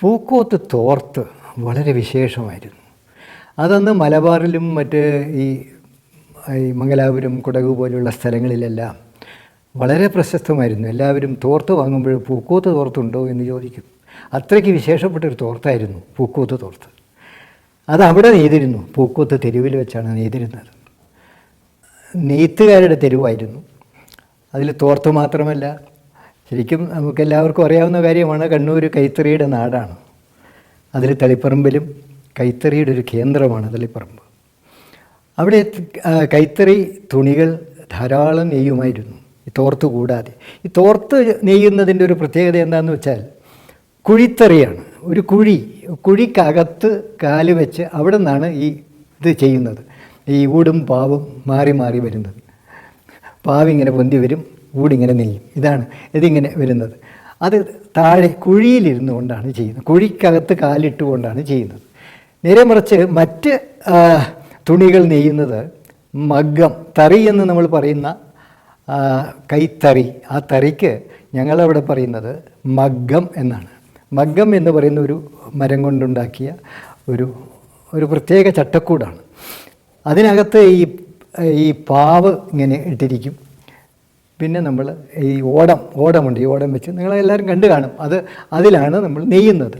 പൂക്കോത്ത് തോർത്ത് വളരെ വിശേഷമായിരുന്നു. അതന്ന് മലബാറിലും മറ്റ് ഈ ഈ മംഗലാപുരം കുടകു പോലെയുള്ള സ്ഥലങ്ങളിലെല്ലാം വളരെ പ്രശസ്തമായിരുന്നു. എല്ലാവരും തോർത്ത് വാങ്ങുമ്പോൾ പൂക്കോത്ത് തോർത്തുണ്ടോ എന്ന് ചോദിക്കും. അത്രയ്ക്ക് വിശേഷപ്പെട്ടൊരു തോർത്തായിരുന്നു പൂക്കോത്ത് തോർത്ത്. അത് അവിടെ നെയ്തിരുന്നു. പൂക്കോത്ത് തെരുവിൽ വെച്ചാണ് നെയ്തിരുന്നത്. നെയ്ത്തുകാരുടെ തെരുവായിരുന്നു. അതിൽ തോർത്ത് മാത്രമല്ല ശരിക്കും നമുക്കെല്ലാവർക്കും അറിയാവുന്ന കാര്യമാണ് കണ്ണൂർ കൈത്തറിയുടെ നാടാണ്. അതിൽ തളിപ്പറമ്പിലും കൈത്തറിയുടെ ഒരു കേന്ദ്രമാണ് തളിപ്പറമ്പ്. അവിടെ കൈത്തറി തുണികൾ ധാരാളം നെയ്യുമായിരുന്നു. ഈ തോർത്ത് കൂടാതെ. ഈ തോർത്ത് നെയ്യുന്നതിന്റെ ഒരു പ്രത്യേകത എന്താണെന്ന് വെച്ചാൽ കുഴിത്തറിയാണ്. ഒരു കുഴി കുഴിക്കകത്ത് കാൽ വെച്ച് അവിടെ നിന്നാണ് ഈ ഇത് ചെയ്യുന്നത്. ഈ ഊടും പാവും മാറി മാറി വരുന്നത്. പാവിങ്ങനെ പൊന്തി വരും. ഊടിങ്ങനെ നെയ്യും ഇതാണ് ഇതിങ്ങനെ വരുന്നത്. അത് താഴെ കുഴിയിലിരുന്നു കൊണ്ടാണ് ചെയ്യുന്നത്. കുഴിക്കകത്ത് കാലിട്ടുകൊണ്ടാണ് ചെയ്യുന്നത്. നേരെ മറിച്ച് മറ്റ് തുണികൾ നെയ്യുന്നത് മഗ്ഗം തറി എന്ന് നമ്മൾ പറയുന്ന കൈത്തറി. ആ തറിക്ക് ഞങ്ങളവിടെ പറയുന്നത് മഗ്ഗം എന്നാണ്. മഗ്ഗം എന്ന് പറയുന്ന ഒരു മരം കൊണ്ടുണ്ടാക്കിയ ഒരു ഒരു പ്രത്യേക ചട്ടക്കൂടാണ്. അതിനകത്ത് ഈ ഈ പാവ് ഇങ്ങനെ ഇട്ടിരിക്കും. പിന്നെ നമ്മൾ ഈ ഓടം ഓടമുണ്ട് ഈ ഓടം വെച്ച് നിങ്ങളെല്ലാവരും കണ്ടു കാണും അത് അതിലാണ് നമ്മൾ നെയ്യുന്നത്.